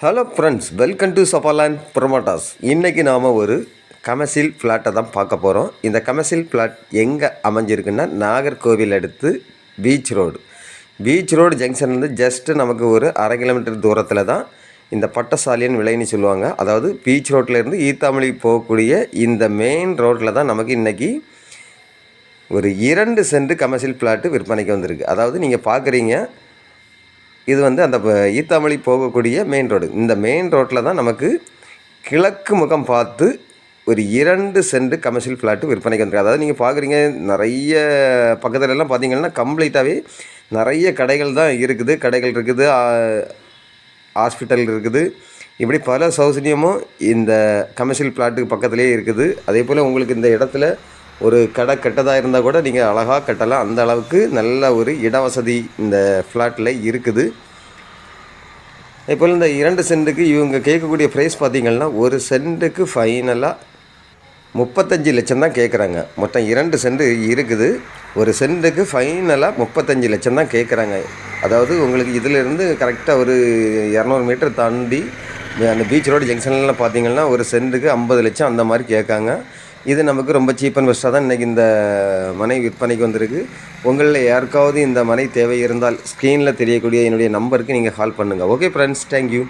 Hello friends welcome to Safalan promoters இன்றைக்கி நாம் ஒரு கமர்ஷியல் ஃப்ளாட்டை தான் பார்க்க போகிறோம் இந்த கமர்ஷியல் ஃப்ளாட் எங்கே அமைஞ்சிருக்குன்னா நாகர்கோவில் அடுத்து பீச் ரோடு பீச் ரோடு ஜங்ஷன்லேருந்து ஜஸ்ட்டு நமக்கு ஒரு அரை கிலோமீட்டர் தூரத்தில் தான் இந்த பட்டசாலியன் விலைன்னு சொல்லுவாங்க. அதாவது பீச் ரோட்லேருந்து ஈத்தாமொழி போகக்கூடிய இந்த மெயின் ரோட்டில் தான் நமக்கு இன்றைக்கி ஒரு இரண்டு சென்ட் கமர்ஷியல் ஃப்ளாட்டு விற்பனைக்கு வந்திருக்கு. அதாவது நீங்கள் பார்க்குறீங்க இது வந்து அந்த ஈத்தாமலை போகக்கூடிய மெயின் ரோடு இந்த மெயின் ரோட்டில் தான் நமக்கு கிழக்கு முகம் பார்த்து ஒரு இரண்டு சென்ட் கமர்ஷியல் ஃப்ளாட்டு விற்பனைக்கு வந்துருக்கு அதாவது நீங்கள் பார்க்குறீங்க நிறைய பக்கத்துலலாம் பார்த்தீங்கன்னா கம்ப்ளீட்டாகவே நிறைய கடைகள் தான் இருக்குது. கடைகள் இருக்குது ஹாஸ்பிட்டல் இருக்குது. இப்படி பல சௌசரியமும் இந்த கமர்ஷியல் ஃப்ளாட்டுக்கு பக்கத்துலேயே இருக்குது. அதே போல் உங்களுக்கு இந்த இடத்துல ஒரு கடை கெட்டதாக இருந்தால் கூட நீங்கள் அழகாக கட்டலாம். அந்த அளவுக்கு நல்ல ஒரு இட வசதி இந்த ஃப்ளாட்டில் இருக்குது. இப்போ இந்த இரண்டு சென்ட்டுக்கு இவங்க கேட்கக்கூடிய ப்ரைஸ் பார்த்தீங்கன்னா ஒரு சென்ட்டுக்கு ஃபைனலாக முப்பத்தஞ்சு லட்சம் தான் கேட்குறாங்க. மொத்தம் இரண்டு சென்ட் இருக்குது. ஒரு சென்ட்டுக்கு ஃபைனலாக முப்பத்தஞ்சு லட்சம் தான் கேட்குறாங்க. அதாவது உங்களுக்கு இதிலிருந்து கரெக்டாக ஒரு இரநூறு மீட்டர் தாண்டி அந்த பீச் ரோடு ஜங்ஷன்லாம் பார்த்தீங்கன்னா ஒரு சென்ட்டுக்கு ஐம்பது லட்சம் அந்த மாதிரி கேட்காங்க. இது நமக்கு ரொம்ப சீப் அண்ட் பெஸ்ட்டாக தான் இன்றைக்கி இந்த மனை விற்பனைக்கு வந்திருக்கு. உங்களில் யாருக்காவது இந்த மனை தேவை இருந்தால் ஸ்க்ரீனில் தெரியக்கூடிய என்னுடைய நம்பருக்கு நீங்கள் கால் பண்ணுங்கள் ஓகே ஃப்ரெண்ட்ஸ் தேங்க்யூ